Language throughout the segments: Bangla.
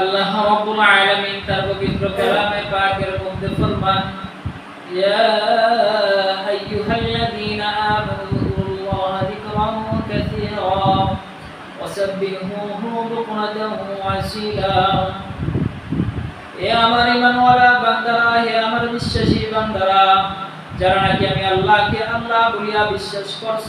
আল্লাহ রাব্বুল আলামিন তার পবিত্র কালামে পাকের মধ্যে ফরমান, ইয়া আইয়ুহাল্লাযীনা আমানু যকুরুল্লাহা যিকরান কাসীরা ওয়াসাব্বিহুহু বুকরাতাও ওয়া আসীলা। এ আমার ইমানওয়ালা বান্দারা, হে আমার বিশ্বাসী বান্দারা, যারা নাকি আমি আল্লাহকে আল্লাহ বলিয়া বিশ্বাস করছ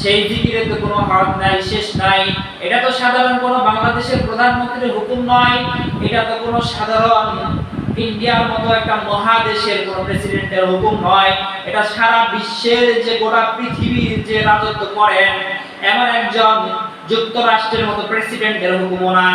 সেই জিকিরে তো কোনো হাত নাই, শেষ নাই। এটা তো সাধারণ কোনো বাংলাদেশের প্রধানমন্ত্রীর হুকুম নয়। এটা তো কোনো সাধারণ ইন্ডিয়ার মতো একটা মহাদেশের কোনো প্রেসিডেন্টের হুকুম নয়। এটা সারা বিশ্বের যে গোটা পৃথিবীর যে রাজত্ব করেন, এমন একজন যুক্তরাষ্ট্রের মতো প্রেসিডেন্টের হুকুম না।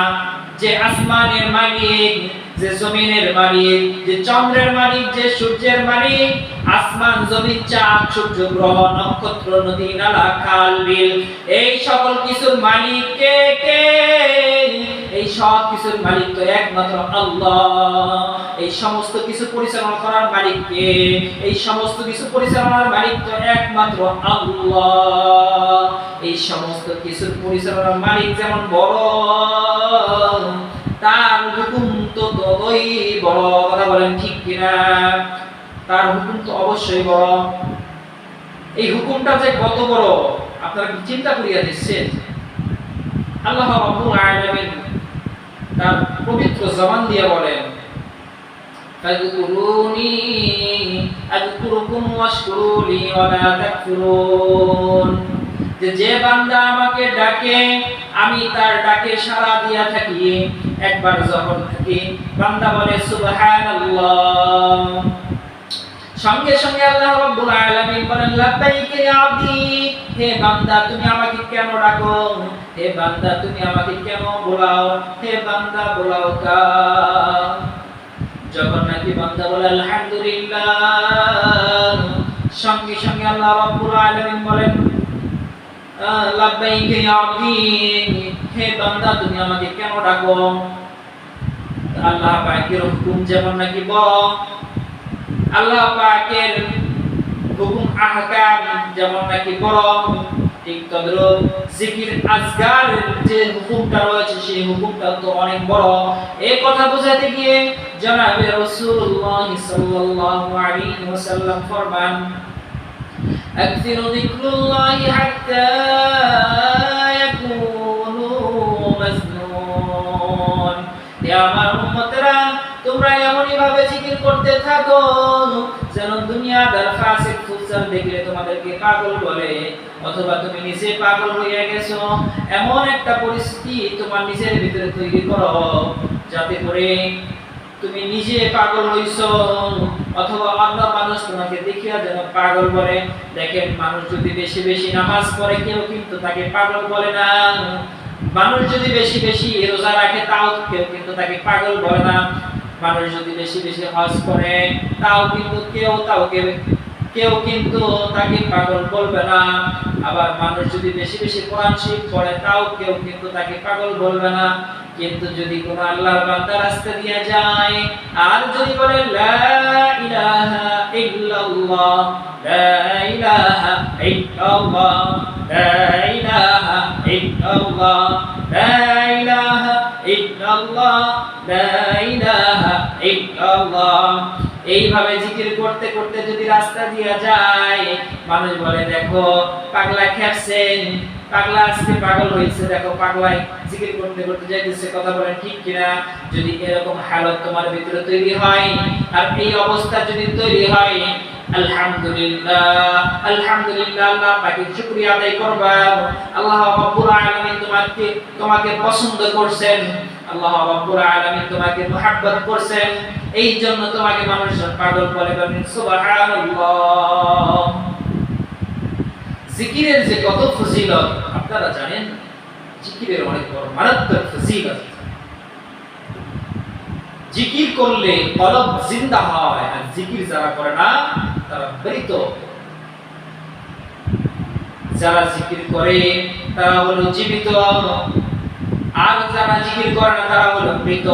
যে আসমানের মালিক, যে জমিনের মালিক, যে চন্দ্রের মালিক, যে সূর্যের মালিক আসমান জমিন চাঁদ সূর্য গ্রহ নক্ষত্র, নদী, নালা, খাল, বিল, এই সকল কিছুর মালিক কে কে? এই সব কিছুর মালিক তো একমাত্র আল্লাহ। এই সমস্ত কিছু পরিচালনা করার মালিক কে? এই সমস্ত কিছু পরিচালনার মালিক তো একমাত্র আল্লাহ। এই সমস্ত কিছুর পরিচালনার মালিক যেমন বড়, তার হুকুম তো ততই বড়। কথা বলেন ঠিক কিনা? তার হুকুম তো অবশ্যই বড়। এই হুকুমটা যে কত বড়, আপনারা কি চিন্তা করিয়া দিচ্ছেন আল্লাহ রাব্বুল আলামিন তার পবিত্র জবান দিয়ে বলেন, ফাযকুরুনি আযকুরুকুম ওয়াশকুরুলি ওয়ালা তাকফুরুন। যে যে বান্দা আমাকে ডাকে, আমি তার ডাকে সাড়া দিয়া থাকি। একবার যখন থাকি, বান্দা বলে, সুবহানাল্লাহ। সঙ্গে সঙ্গে আল্লাহ রাব্বুল আলামিন বলেন, লাব্বাইক ইয়া আবদি হে বান্দা, তুমি আমাকে কেন ডাকো? হে বান্দা, তুমি আমাকে কেন বোলাও? হে বান্দা, বোলাও কা? যখন নাকি বান্দা বলে, আলহামদুলিল্লাহ, সঙ্গে সঙ্গে আল্লাহ রাব্বুল আলামিন বলেন, লাব্বাইক ইয়া আবদি হে বান্দা, তুমি আমাকে কেন ডাকো? আল্লাহ পাকের হুকুম যেমন নাকি বল আল্লাহ পাকের হুকুম, আহকাম যেমন নাকি পরম, ঠিক তদ্রুপ। জিকির আজকার যে হুকুমটা রয়েছে, সেই হুকুমটা তো অনেক বড়। এই কথা বোঝাতে গিয়ে জনাবে রাসূলুল্লাহ সাল্লাল্লাহু আলাইহি ওয়াসাল্লাম ফরমান, আকসিরু যিকরুল্লাহি হাত্তা ইয়াকুনু মাসনুন ইয়া আমার উম্মতরা করতে থাকো যেন দুনিয়াদার ফাসিক ফুসার দেখলে তোমাদেরকে পাগল বলে, অথবা তুমি নিজে পাগল হয়ে গেছো। এমন একটা পরিস্থিতি তোমার নিজের ভিতরে তৈরি করো, যাতে করে তুমি নিজে পাগল হইছো, অথবা অন্য মানুষ তোমাকে দেখিয়া যেন পাগল বলে। দেখেন, মানুষ যদি বেশি বেশি নামাজ পড়ে, কেউ কিন্তু তাকে পাগল বলে না। মানুষ যদি বেশি বেশি রোজা রাখে, তাও কেউ কিন্তু তাকে পাগল বলে না। মানুষ যদি বেশি বেশি হজ করে, তাও কিন্তু কেউ তাও কেউ কিন্তু তাকে পাগল বলবে না। আবার মানুষ যদি বেশি বেশি কোরআন শরীফ পড়ে, তাও কেউ কিন্তু তাকে পাগল বলবে না। কিন্তু যদি কোনো আল্লাহর বান্দা রাস্তা দিয়ে যায়, আর যদি বলে, লা ইলাহা ইল্লাল্লাহ, লা ইলাহা ইল্লাল্লাহ, লা ইলাহা ইল্লাল্লাহ, লা ইলাহা ইল্লাল্লাহ, লা ইলাহা এইভাবে জিকির করতে করতে যদি রাস্তা দিয়া যায়, মানুষ বলে, দেখো, পাগলা খেপছেন পাগলা আজকে পাগল হয়েছে, দেখো, পাগলাই জিকির করতে করতে যাইতেছে, কথা বলেন ঠিক কিনা? যদি এরকম হালত তোমার ভিতরে তৈরি হয়, আর এই অবস্থা যদি তৈরি হয় আলহামদুলিল্লাহ আলহামদুলিল্লাহ, আল্লাহ আদায় করবা। আল্লাহ তোমাকে তোমাকে পছন্দ করছেন। আল্লাহ তোমাকে করছেন। এই জন্য তোমাকে পাগল বলে বলেন জিকিরের যে কত ফজিলত, আপনারা জানেন, জিকিরের অনেক বড় মারাত্মক ফজিলত। জিকির করলে কলব জিন্দা হয়, আর জিকির যারা করে না তারা মৃত যারা জিকির করে, তারা হলো জীবিত। আর যারা জিকির করে না, তারা হলো মৃত।